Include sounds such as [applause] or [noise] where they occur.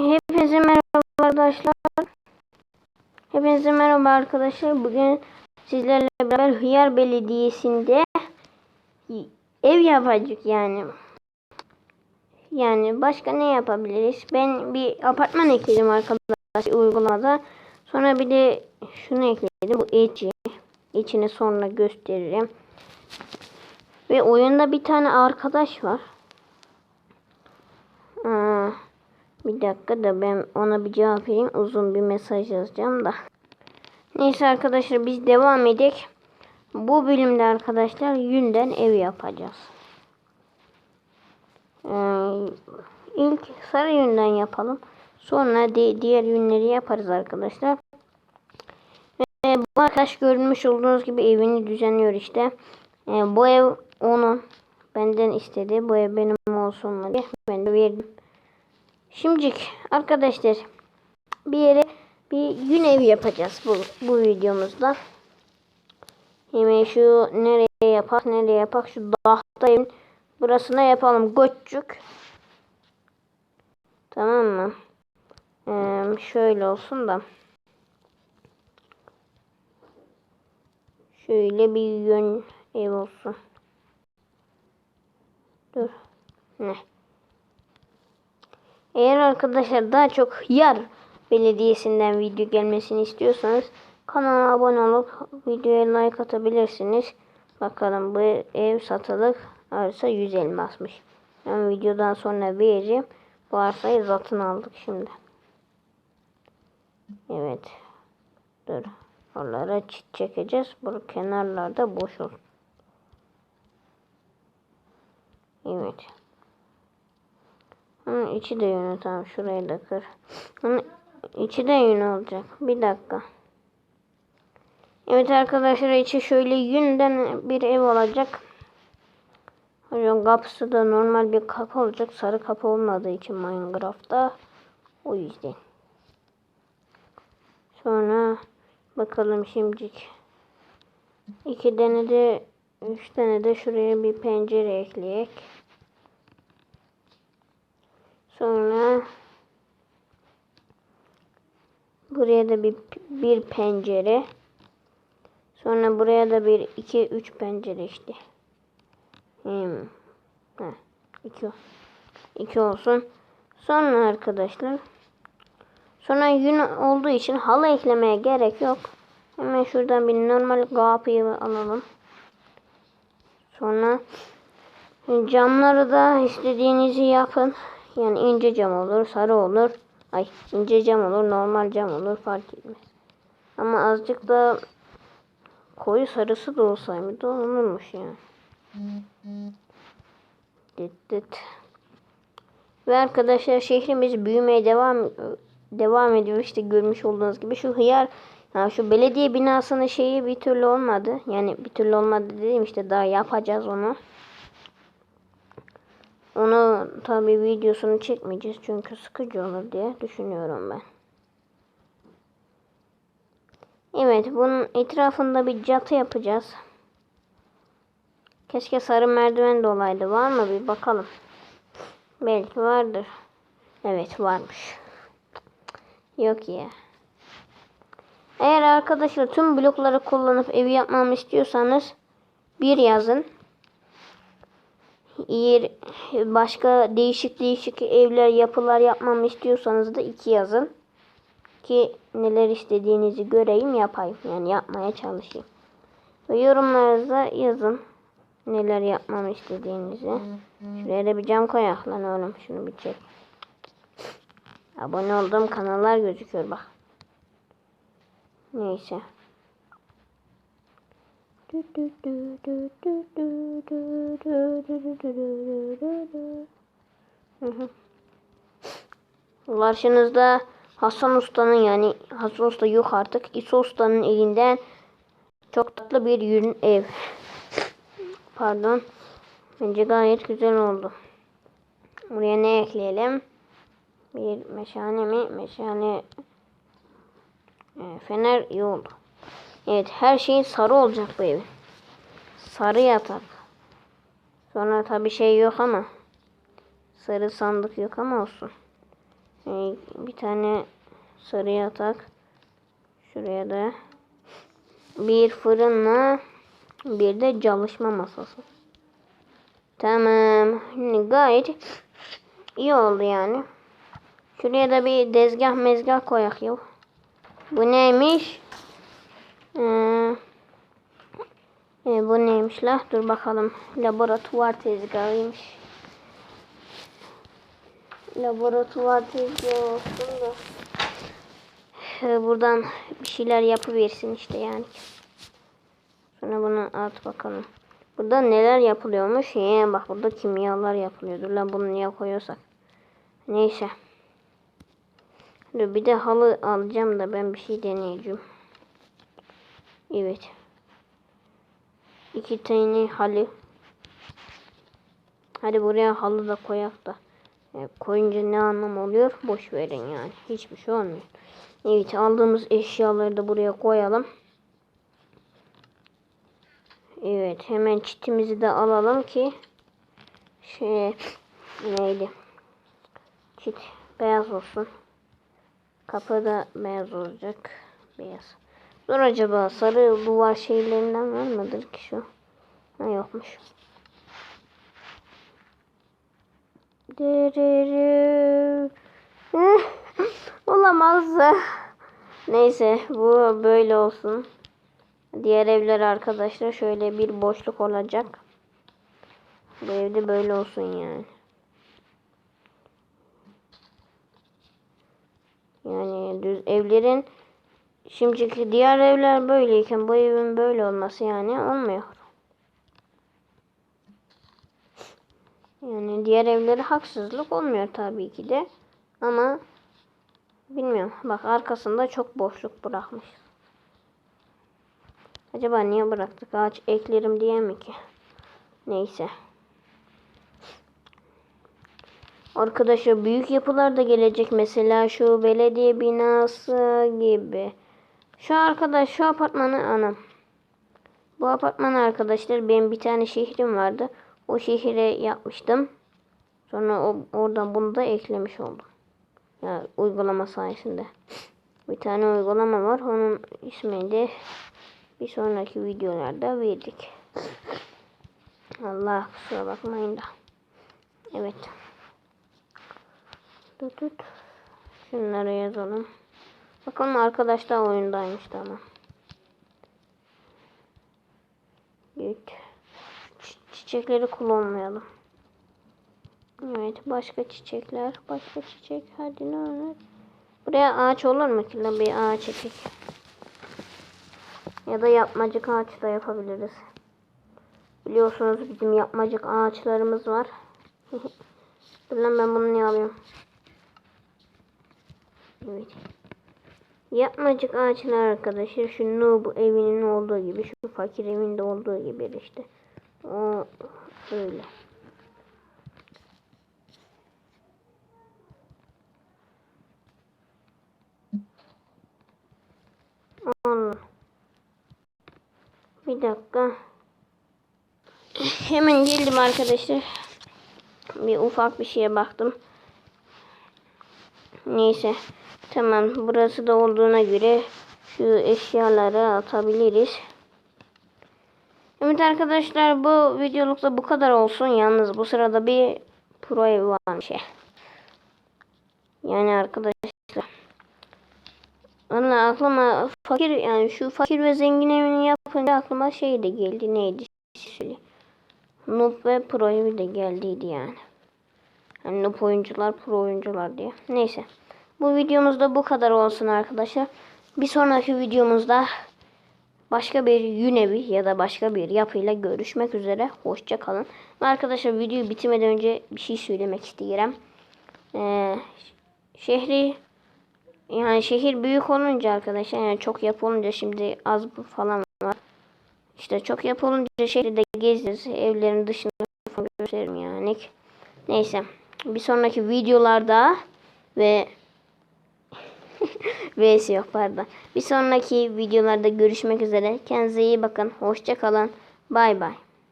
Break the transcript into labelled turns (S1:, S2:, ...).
S1: Hepinize merhaba arkadaşlar. Hepinize merhaba arkadaşlar. Bugün sizlerle beraber Hıyar Belediyesi'nde ev yapacak yani. Yani başka ne yapabiliriz? Ben bir apartman ekledim arkadaşlar uygulamada. Sonra bir de şunu ekledim. Bu içi. İçini sonra gösteririm. Ve oyunda bir tane arkadaş var. Aa, bir dakika da ben ona bir cevap vereyim. Uzun bir mesaj yazacağım da. Neyse arkadaşlar biz devam edek. Bu bölümde arkadaşlar yünden ev yapacağız. Ee, ilk sarı yünden yapalım. Sonra de, diğer yünleri yaparız arkadaşlar. Ve bu arkadaş görmüş olduğunuz gibi evini düzenliyor işte. Ee, bu ev onun. Benden istedi. Bu ev benim olsun diye. Ben de verdim. Şimdilik arkadaşlar bir yere bir gün evi yapacağız bu, bu videomuzda. Hemen şu nereye yapak nereye yapak şu dağda evin burasına yapalım göççük. Tamam mı? Ee, şöyle olsun da. Şöyle bir yön ev olsun. Dur. Ne? Eğer arkadaşlar daha çok Yar Belediyesi'nden video gelmesini istiyorsanız kanala abone olup videoya like atabilirsiniz. Bakalım bu ev satılık arsa 100 elmasmış. Ben videodan sonra vereceğim. Bu arsayı zatın aldık şimdi. Evet. Dur. Oralara çit çekeceğiz. Bu kenarlarda boş olsun. Evet. İçi de yünü tamam şurayı da kır. Hı, içi de yün olacak. Bir dakika. Evet arkadaşlar içi şöyle yünden bir ev olacak. Hocam kapısı da normal bir kapı olacak. Sarı kapı olmadığı için Minecraft'ta. O yüzden. Sonra bakalım şimdilik. İki tane de üç tane de şuraya bir pencere ekleyek. Sonra buraya da bir bir pencere. Sonra buraya da bir iki üç pencere işte. Hmm. Ha, iki, iki olsun. Sonra arkadaşlar sonra yün olduğu için halı eklemeye gerek yok. Hemen şuradan bir normal kapıyı alalım. Sonra camları da istediğinizi yapın. Yani ince cam olur, sarı olur. Ay ince cam olur, normal cam olur fark etmez. Ama azıcık da koyu sarısı da olsaydı olurmuş yani. Dit dit. Ve arkadaşlar şehrimiz büyümeye devam devam ediyor işte görmüş olduğunuz gibi şu hıyar yani şu belediye binasının şeyi bir türlü olmadı. Yani bir türlü olmadı dediğim işte daha yapacağız onu. Onu tabi videosunu çekmeyeceğiz çünkü sıkıcı olur diye düşünüyorum ben. Evet bunun etrafında bir catı yapacağız. Keşke sarı merdiven de olaydı. Var mı bir bakalım. Belki vardır. Evet varmış. Yok ya. Eğer arkadaşlar tüm blokları kullanıp evi yapmamı istiyorsanız bir yazın yer başka değişik değişik evler yapılar yapmamı istiyorsanız da iki yazın. Ki neler istediğinizi göreyim yapayım. Yani yapmaya çalışayım. Ve yorumlarınıza yazın neler yapmamı istediğinizi. Şuraya da bir cam koyak lan oğlum şunu bir çek. Abone olduğum kanallar gözüküyor bak. Neyse Karşınızda Hasan Usta'nın yani Hasan Usta yok artık. İso Usta'nın elinden çok tatlı bir yün ev. Pardon. Bence gayet güzel oldu. Buraya ne ekleyelim? Bir meşale mi? Meşale e, fener iyi. Evet her şey sarı olacak bu evin. Sarı yatak. Sonra tabi şey yok ama. Sarı sandık yok ama olsun. Ee, bir tane sarı yatak. Şuraya da bir fırınla bir de çalışma masası. Tamam. Gayet iyi oldu yani. Şuraya da bir dezgah mezgah koyak ya. Bu neymiş? Ee, e, bu neymiş la? Dur bakalım. Laboratuvar tezgahıymış. Laboratuvar tezgahı olsun da. Ee, buradan bir şeyler yapıversin işte yani. Sonra bunu at bakalım. Burada neler yapılıyormuş? He, bak burada kimyalar yapılıyordur. Lan bunu niye koyuyorsak. Neyse. Dur bir de halı alacağım da ben bir şey deneyeceğim. Evet. İki tane halı. Hadi buraya halı da koyak da. E, koyunca ne anlam oluyor? Boş verin yani. Hiçbir şey olmuyor. Evet aldığımız eşyaları da buraya koyalım. Evet hemen çitimizi de alalım ki şey neydi? Çit beyaz olsun. Kapı da beyaz olacak. Beyaz. Dur acaba sarı duvar şeylerinden var mıdır ki şu? Ha yokmuş. [laughs] Olamaz. Neyse bu böyle olsun. Diğer evler arkadaşlar şöyle bir boşluk olacak. Bu evde böyle olsun yani. Yani düz evlerin şimdiki diğer evler böyleyken bu evin böyle olması yani olmuyor. Yani diğer evlere haksızlık olmuyor tabii ki de. Ama bilmiyorum. Bak arkasında çok boşluk bırakmış. Acaba niye bıraktık? Ağaç eklerim diye mi ki? Neyse. Arkadaşlar büyük yapılar da gelecek. Mesela şu belediye binası gibi. Şu arkadaş şu apartmanı anam. Bu apartman arkadaşlar benim bir tane şehrim vardı. O şehire yapmıştım. Sonra o, oradan bunu da eklemiş oldum. Yani uygulama sayesinde. Bir tane uygulama var. Onun ismini de bir sonraki videolarda verdik. Allah kusura bakmayın da. Evet. Tut tut. Şunları yazalım. Bakalım arkadaşlar oyundaymış tamam. Evet. Çiçekleri kullanmayalım. Evet başka çiçekler. Başka çiçek. Hadi ne olur. Buraya ağaç olur mu ki? Bir ağaç ekik. Ya da yapmacık ağaç da yapabiliriz. Biliyorsunuz bizim yapmacık ağaçlarımız var. [laughs] Dur lan ben bunu niye alıyorum? Evet. Yapmacık ağaçlar arkadaşlar. Şu noob evinin olduğu gibi. Şu fakir evinde olduğu gibi işte. O öyle. Allah. Bir dakika. Hemen geldim arkadaşlar. Bir ufak bir şeye baktım. Neyse. Tamam. Burası da olduğuna göre şu eşyaları atabiliriz. Evet arkadaşlar bu videolukta bu kadar olsun. Yalnız bu sırada bir pro evi varmış ya. Yani arkadaşlar. Valla aklıma fakir yani şu fakir ve zengin evini yapınca aklıma şey de geldi. Neydi? Noob ve pro evi de geldiydi yani. Yani noob oyuncular pro oyuncular diye. Neyse. Bu videomuzda bu kadar olsun arkadaşlar. Bir sonraki videomuzda başka bir yünevi ya da başka bir yapıyla görüşmek üzere. Hoşça kalın. Arkadaşlar videoyu bitirmeden önce bir şey söylemek istiyorum. Ee, şehri yani şehir büyük olunca arkadaşlar yani çok yapılınca şimdi az falan var. İşte çok yapılınca şehirde gezeriz. Evlerin dışında falan gösteririm yani. Neyse. Bir sonraki videolarda ve [laughs] Vs yok pardon. Bir sonraki videolarda görüşmek üzere. Kendinize iyi bakın. Hoşça kalın. Bay bay.